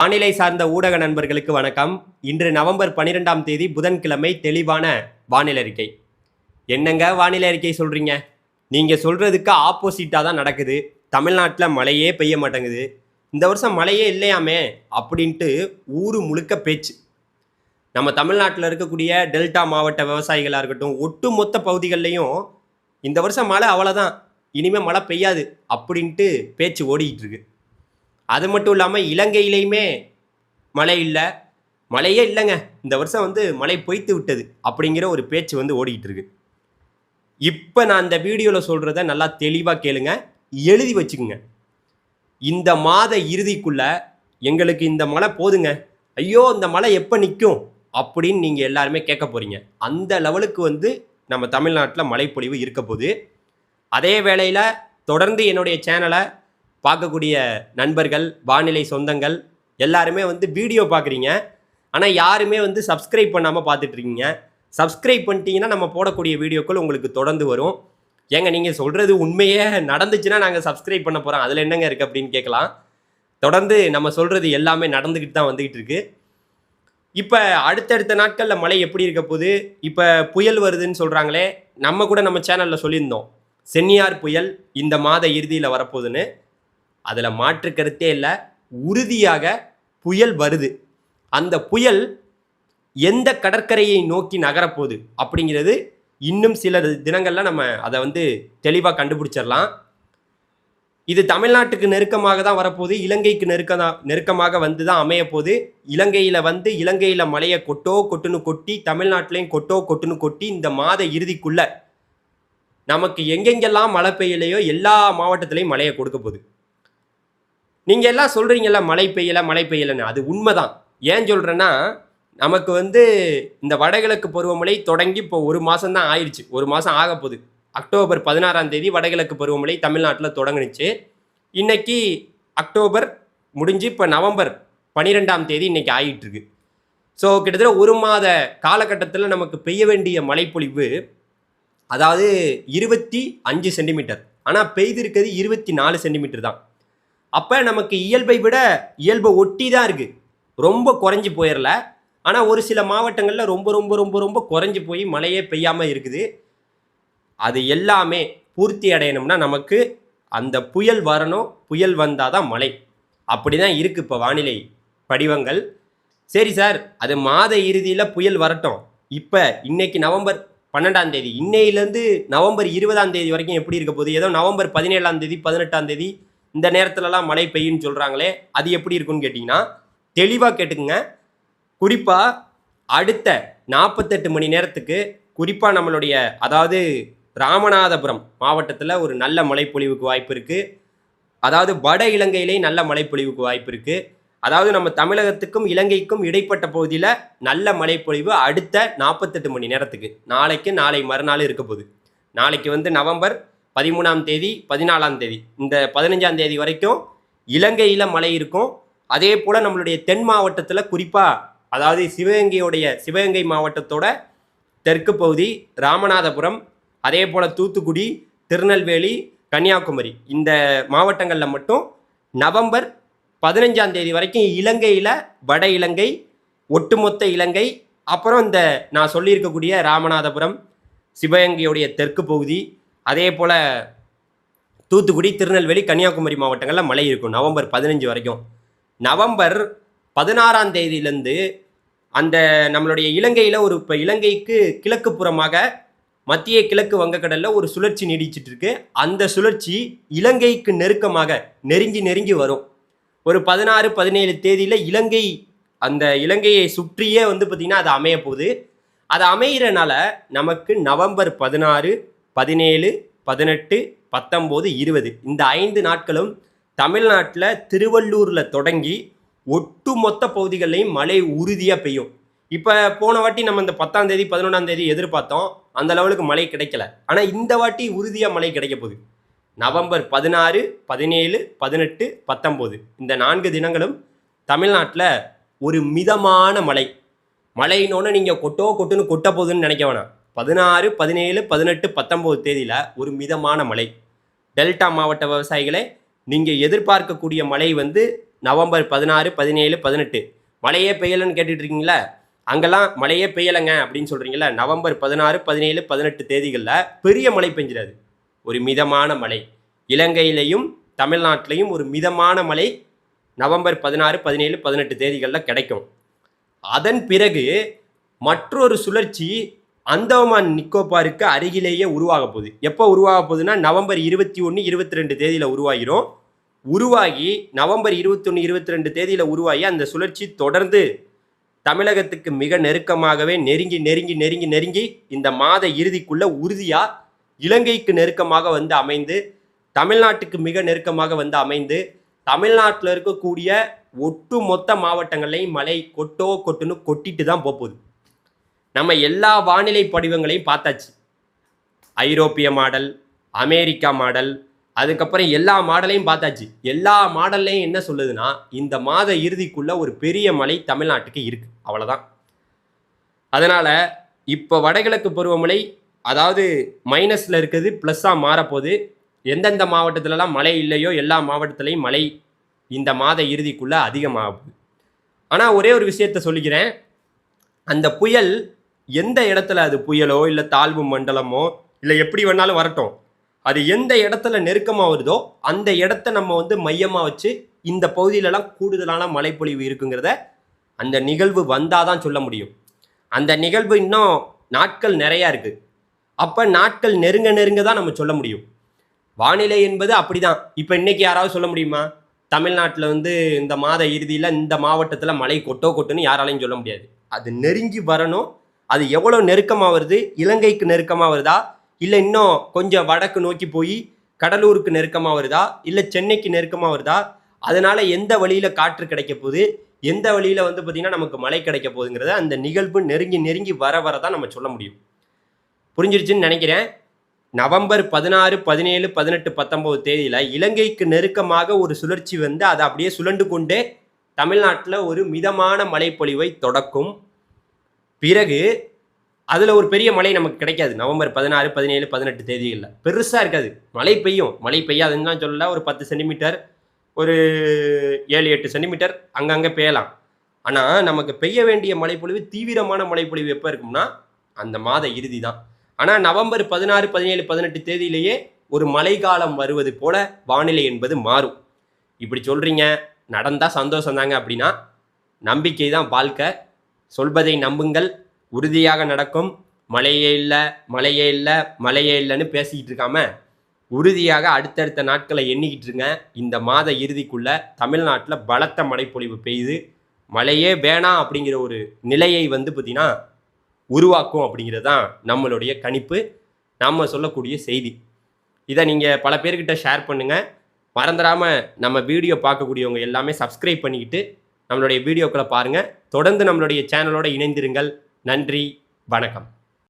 வானிலை சார்ந்த ஊடக நண்பர்களுக்கு வணக்கம். இன்று நவம்பர் பன்னிரெண்டாம் தேதி புதன்கிழமை தெளிவான வானிலை அறிக்கை. என்னங்க வானிலை அறிக்கை சொல்கிறீங்க நீங்கள் சொல்கிறதுக்கு ஆப்போசிட்டாக தான் நடக்குது. தமிழ்நாட்டில் மழையே பெய்ய மாட்டேங்குது. இந்த வருஷம் மழையே இல்லையாமே அப்படின்ட்டு ஊர் முழுக்க பேச்சு. நம்ம தமிழ்நாட்டில் இருக்கக்கூடிய டெல்டா மாவட்ட விவசாயிகளாக இருக்கட்டும் ஒட்டுமொத்த பகுதிகள்லையும் இந்த வருஷம் மழை அவ்வளோதான் இனிமேல் மழை பெய்யாது அப்படின்ட்டு பேச்சு ஓடிக்கிட்டு இருக்கு. அது மட்டும் இல்லாமல் இலங்கையிலையுமே மழை இல்லை. மழையே இல்லைங்க. இந்த வருஷம் வந்து மழை பொய்த்து விட்டது அப்படிங்கிற ஒரு பேச்சு வந்து ஓடிக்கிட்டு இருக்கு. இப்போ நான் இந்த வீடியோவில் சொல்கிறத நல்லா தெளிவாக கேளுங்க. எழுதி வச்சுக்குங்க. இந்த மாத இறுதிக்குள்ள எங்களுக்கு இந்த மழை போதுங்க. ஐயோ இந்த மழை எப்போ நிற்கும் அப்படின்னு நீங்கள் எல்லாருமே கேட்க போகிறீங்க அந்த லெவலுக்கு வந்து நம்ம தமிழ்நாட்டில் மழைப்பொழிவு இருக்க போகுது. அதே வேளையில் தொடர்ந்து என்னுடைய சேனலை பார்க்கக்கூடிய நண்பர்கள் வானிலை சொந்தங்கள் எல்லாருமே வந்து வீடியோ பார்க்குறீங்க. ஆனால் யாருமே வந்து சப்ஸ்கிரைப் பண்ணாமல் பார்த்துட்ருக்கீங்க. சப்ஸ்கிரைப் பண்ணிட்டீங்கன்னா நம்ம போடக்கூடிய வீடியோக்கள் உங்களுக்கு தொடர்ந்து வரும். ஏங்க நீங்கள் சொல்கிறது உண்மையே நடந்துச்சுன்னா நாங்கள் சப்ஸ்கிரைப் பண்ண போகிறோம் அதில் என்னங்க இருக்குது அப்படின்னு கேட்கலாம். தொடர்ந்து நம்ம சொல்கிறது எல்லாமே நடந்துக்கிட்டு தான் வந்துக்கிட்டு இருக்குது இப்போ அடுத்தடுத்த நாட்களில் மழை எப்படி இருக்க போகுது? இப்போ புயல் வருதுன்னு சொல்கிறாங்களே நம்ம கூட நம்ம சேனலில் சொல்லியிருந்தோம். சென்னியார் புயல் இந்த மாத இறுதியில் வரப்போகுதுன்னு. அதில் மாற்று கருத்தே இல்லை உறுதியாக புயல் வருது. அந்த புயல் எந்த கடற்கரையை நோக்கி நகரப்போகுது அப்படிங்கிறது இன்னும் சில தினங்களில் நம்ம அதை வந்து தெளிவாக கண்டுபிடிச்சிடலாம். இது தமிழ்நாட்டுக்கு நெருக்கமாக தான் வரப்போகுது இலங்கைக்கு நெருக்க நெருக்கமாக வந்து தான் அமையப்போகுது. இலங்கையில் வந்து இலங்கையில் மழையை கொட்டோ கொட்டுன்னு கொட்டி தமிழ்நாட்டிலையும் கொட்டோ கொட்டுன்னு கொட்டி இந்த மாத இறுதிக்குள்ள நமக்கு எங்கெங்கெல்லாம் மழை பெய்யலையோ எல்லா மாவட்டத்திலையும் மழையை கொடுக்க போகுது. நீங்கள் எல்லாம் சொல்கிறீங்கல்ல மழை பெய்யலை மழை பெய்யலைன்னு. அது உண்மைதான். ஏன் சொல்கிறேன்னா நமக்கு வந்து இந்த வடகிழக்கு பருவமழை தொடங்கி இப்போ ஒரு மாதம் தான் ஆயிடுச்சு ஒரு மாதம் ஆக போகுது. அக்டோபர் பதினாறாம் தேதி வடகிழக்கு பருவமழை தமிழ்நாட்டில் தொடங்குனுச்சு. இன்னைக்கு அக்டோபர் முடிஞ்சு இப்போ நவம்பர் பன்னிரெண்டாம் தேதி இன்னைக்கு ஆகிட்டுருக்கு ஸோ கிட்டத்தட்ட ஒரு மாத காலகட்டத்தில் நமக்கு பெய்ய வேண்டிய மழைப்பொழிவு அதாவது இருபத்தி அஞ்சு சென்டிமீட்டர். ஆனால் பெய்திருக்கிறது இருபத்தி நாலு சென்டிமீட்டர் தான். அப்போ நமக்கு இயல்பை விட இயல்பை ஒட்டி தான் இருக்குது ரொம்ப குறைஞ்சி போயிடல ஆனால் ஒரு சில மாவட்டங்களில் ரொம்ப ரொம்ப ரொம்ப ரொம்ப குறைஞ்சி போய் மழையே பெய்யாமல் இருக்குது. அது எல்லாமே பூர்த்தி அடையணும்னா நமக்கு அந்த புயல் வரணும் புயல் வந்தால் தான் மழை. அப்படி தான் இருக்குது இப்போ வானிலை படிவங்கள். சரி சார் அது மாத இறுதியில் புயல் வரட்டும். இப்போ இன்னைக்கு நவம்பர் பன்னெண்டாம் தேதி இன்னையிலேருந்து நவம்பர் இருபதாம் தேதி வரைக்கும் எப்படி இருக்க போகுது? ஏதோ நவம்பர் பதினேழாம் தேதி பதினெட்டாம் தேதி இந்த நேரத்துலலாம் மழை பெய்யும்னு சொல்கிறாங்களே அது எப்படி இருக்குன்னு கேட்டிங்கன்னா தெளிவாக கேட்டுக்குங்க. குறிப்பாக அடுத்த நாற்பத்தெட்டு மணி நேரத்துக்கு குறிப்பாக நம்மளுடைய அதாவது ராமநாதபுரம் மாவட்டத்தில் ஒரு நல்ல மழைப்பொழிவுக்கு வாய்ப்பு இருக்குது அதாவது வட இலங்கையிலே நல்ல மழைப்பொழிவுக்கு வாய்ப்பு இருக்குது அதாவது நம்ம தமிழகத்துக்கும் இலங்கைக்கும் இடைப்பட்ட பகுதியில் நல்ல மழைப்பொழிவு அடுத்த நாற்பத்தெட்டு மணி நேரத்துக்கு நாளைக்கு நாளை மறுநாள் இருக்க போகுது. நாளைக்கு வந்து நவம்பர் பதிமூணாம் தேதி பதினாலாம் தேதி. இந்த பதினஞ்சாம் தேதி வரைக்கும் இலங்கையில் மழை இருக்கும். அதே போல் நம்மளுடைய தென் மாவட்டத்தில் குறிப்பாக அதாவது சிவகங்கையுடைய சிவகங்கை மாவட்டத்தோட தெற்கு பகுதி ராமநாதபுரம் அதே போல் தூத்துக்குடி திருநெல்வேலி கன்னியாகுமரி. இந்த மாவட்டங்களில் மட்டும் நவம்பர் பதினஞ்சாம் தேதி வரைக்கும் இலங்கையில் வட இலங்கை ஒட்டுமொத்த இலங்கை அப்புறம் இந்த நான் சொல்லியிருக்கக்கூடிய ராமநாதபுரம் சிவகங்கையுடைய தெற்கு பகுதி அதே போல் தூத்துக்குடி திருநெல்வேலி கன்னியாகுமரி மாவட்டங்களில் மழை இருக்கும். நவம்பர் பதினஞ்சு வரைக்கும். நவம்பர் பதினாறாம் தேதியிலேருந்து அந்த நம்மளுடைய இலங்கையில் ஒரு இப்போ இலங்கைக்கு கிழக்கு புறமாக மத்திய கிழக்கு வங்கக்கடலில் ஒரு சுழற்சி நீடிச்சிட்டு இருக்கு அந்த சுழற்சி இலங்கைக்கு நெருக்கமாக நெருங்கி நெருங்கி வரும். ஒரு பதினாறு பதினேழு தேதியில் இலங்கை அந்த இலங்கையை சுற்றியே வந்து பார்த்திங்கன்னா அது அமைய போகுது அது அமையிறனால நமக்கு நவம்பர் பதினாறு பதினேழு பதினெட்டு பத்தொம்போது இருபது. இந்த ஐந்து நாட்களும் தமிழ்நாட்டில் திருவள்ளூரில் தொடங்கி ஒட்டுமொத்த பகுதிகளையும் மழை உறுதியாக பெய்யும். இப்போ போன வாட்டி நம்ம இந்த பத்தாம் தேதி பதினொன்றாம் தேதி எதிர்பார்த்தோம். அந்த லெவலுக்கு மழை கிடைக்கல. ஆனால் இந்த வாட்டி உறுதியாக மழை கிடைக்க போகுது. நவம்பர் பதினாறு பதினேழு பதினெட்டு பத்தொம்போது. இந்த நான்கு தினங்களும் தமிழ்நாட்டில் ஒரு மிதமான மழை. மழையினோன்னு நீங்கள் கொட்டோ கொட்டுன்னு கொட்ட போகுதுன்னு நினைக்க வேணாம். பதினாறு பதினேழு பதினெட்டு பத்தொம்போது தேதியில் ஒரு மிதமான மழை. டெல்டா மாவட்ட விவசாயிகளை நீங்கள் எதிர்பார்க்கக்கூடிய மழை வந்து நவம்பர் பதினாறு பதினேழு பதினெட்டு. மழையே பெய்யலைன்னு கேட்டுட்ருக்கீங்களா அங்கெல்லாம் மழையே பெய்யலைங்க அப்படின்னு சொல்கிறீங்களா நவம்பர் பதினாறு பதினேழு பதினெட்டு தேதிகளில் பெரிய மழை பெஞ்சிடாது. ஒரு மிதமான மழை. இலங்கையிலையும் தமிழ்நாட்டிலையும் ஒரு மிதமான மழை நவம்பர் பதினாறு பதினேழு பதினெட்டு தேதிகளில் கிடைக்கும். அதன் பிறகு மற்றொரு சுழற்சி அந்தமான் நிக்கோபாருக்கு அருகிலேயே உருவாக போகுது. எப்போ உருவாக போகுதுன்னா நவம்பர் இருபத்தி ஒன்று இருபத்தி ரெண்டு தேதியில் உருவாகிரும். உருவாகி நவம்பர் இருபத்தொன்று இருபத்தி ரெண்டு தேதியில் உருவாகி அந்த சுழற்சி தொடர்ந்து தமிழகத்துக்கு மிக நெருக்கமாகவே நெருங்கி நெருங்கி நெருங்கி நெருங்கி இந்த மாத இறுதிக்குள்ளே உறுதியாக இலங்கைக்கு நெருக்கமாக வந்து அமைந்து தமிழ்நாட்டுக்கு மிக நெருக்கமாக வந்து அமைந்து தமிழ்நாட்டில் இருக்கக்கூடிய ஒட்டு மொத்த மாவட்டங்களையும் மழை கொட்டோ கொட்டுன்னு கொட்டிட்டு தான் போகுது. நம்ம எல்லா வானிலை படிவங்களையும் பார்த்தாச்சு. ஐரோப்பிய மாடல் அமெரிக்கா மாடல் அதுக்கப்புறம் எல்லா மாடலையும் பார்த்தாச்சு. எல்லா மாடல்லையும் என்ன சொல்லுதுன்னா இந்த மாத இறுதிக்குள்ள ஒரு பெரிய மழை தமிழ்நாட்டுக்கு இருக்கு. அவ்வளோதான் அதனால் இப்போ வடகிழக்கு பருவமழை அதாவது மைனஸில் இருக்குது ப்ளஸ்ஸாக மாறப்போகுது. எந்தெந்த மாவட்டத்திலலாம் மழை இல்லையோ எல்லா மாவட்டத்திலையும் மழை இந்த மாத இறுதிக்குள்ளே அதிகமாகுது ஆனால் ஒரே ஒரு விஷயத்த சொல்லிக்கிறேன். அந்த புயல் எந்த இடத்துல அது புயலோ இல்லை தாழ்வு மண்டலமோ இல்லை எப்படி வேணாலும் வரட்டும். அது எந்த இடத்துல நெருக்கமாக வருதோ அந்த இடத்த நம்ம வந்து மையமாக வச்சு இந்த பகுதியிலலாம் கூடுதலான மழைப்பொழிவு இருக்குங்கிறத அந்த நிகழ்வு வந்தால் தான் சொல்ல முடியும். அந்த நிகழ்வு இன்னும் நாட்கள் நிறையா இருக்குது அப்போ நாட்கள் நெருங்க நெருங்க தான் நம்ம சொல்ல முடியும். வானிலை என்பது அப்படி தான் இப்போ இன்னைக்கு யாராவது சொல்ல முடியுமா? தமிழ்நாட்டில் வந்து இந்த மாத இறுதியில் இந்த மாவட்டத்தில் மழை கொட்டோ கொட்டுன்னு யாராலையும் சொல்ல முடியாது. அது நெருங்கி வரணும் அது எவ்வளோ நெருக்கமாக வருது? இலங்கைக்கு நெருக்கமாக வருதா? இல்லை இன்னும் கொஞ்சம் வடக்கு நோக்கி போய் கடலூருக்கு நெருக்கமாக வருதா? இல்லை சென்னைக்கு நெருக்கமாக வருதா? அதனால் எந்த வழியில் காற்று கிடைக்க போகுது? எந்த வழியில் வந்து பார்த்திங்கன்னா நமக்கு மழை கிடைக்க போகுதுங்கிறத அந்த நிகழ்வு நெருங்கி நெருங்கி வர வர தான் நம்ம சொல்ல முடியும். புரிஞ்சிருச்சுன்னு நினைக்கிறேன். நவம்பர் பதினாறு பதினேழு பதினெட்டு பத்தொம்போது தேதியில் இலங்கைக்கு நெருக்கமாக ஒரு சுழற்சி வந்து அதை அப்படியே சுழண்டு கொண்டே தமிழ்நாட்டில் ஒரு மிதமான மழைப்பொழிவை தொடக்கும். பிறகு அதில் ஒரு பெரிய மழை நமக்கு கிடைக்காது. நவம்பர் பதினாறு பதினேழு பதினெட்டு தேதிகளில். பெருசாக இருக்காது. மழை பெய்யும். மழை பெய்யாதுன்னு தான் சொல்லல. ஒரு பத்து சென்டிமீட்டர் ஒரு ஏழு எட்டு சென்டிமீட்டர் அங்கங்கே பெய்யலாம். ஆனால் நமக்கு பெய்ய வேண்டிய மழைப்பொழிவு தீவிரமான மழைப்பொழிவு எப்போ இருக்கும்னா அந்த மாத இறுதி தான் ஆனால் நவம்பர் பதினாறு பதினேழு பதினெட்டு தேதியிலேயே ஒரு மழைக்காலம் வருவது போல வானிலை என்பது மாறும். இப்படி சொல்கிறீங்க நடந்தால் சந்தோஷம் தாங்க அப்படின்னா நம்பிக்கை தான் வாழ்க்கை. சொல்வதை நம்புங்கள். உறுதியாக நடக்கும். மழையே இல்லை மழையே இல்லை மழையே இல்லைன்னு பேசிக்கிட்டு இருக்காம உறுதியாக அடுத்தடுத்த நாட்களை எண்ணிக்கிட்டு இருங்க. இந்த மாத இறுதிக்குள்ள தமிழ்நாட்டில் பலத்த மழைப்பொழிவு பெய்யுது. மழையே வேணாம் அப்படிங்கிற ஒரு நிலையை வந்து பார்த்திங்கன்னா உருவாக்கும் அப்படிங்கிறது தான் நம்மளுடைய கணிப்பு. நம்ம சொல்லக்கூடிய செய்தி. இதை நீங்கள் பல பேர்கிட்ட ஷேர் பண்ணுங்கள் மறந்துடாமல் நம்ம வீடியோ பார்க்கக்கூடியவங்க எல்லாமே சப்ஸ்கிரைப் பண்ணிக்கிட்டு நம்மளுடைய வீடியோக்களை பாருங்கள் தொடர்ந்து நம்மளுடைய சேனலோட இணைந்திருங்கள். நன்றி வணக்கம்.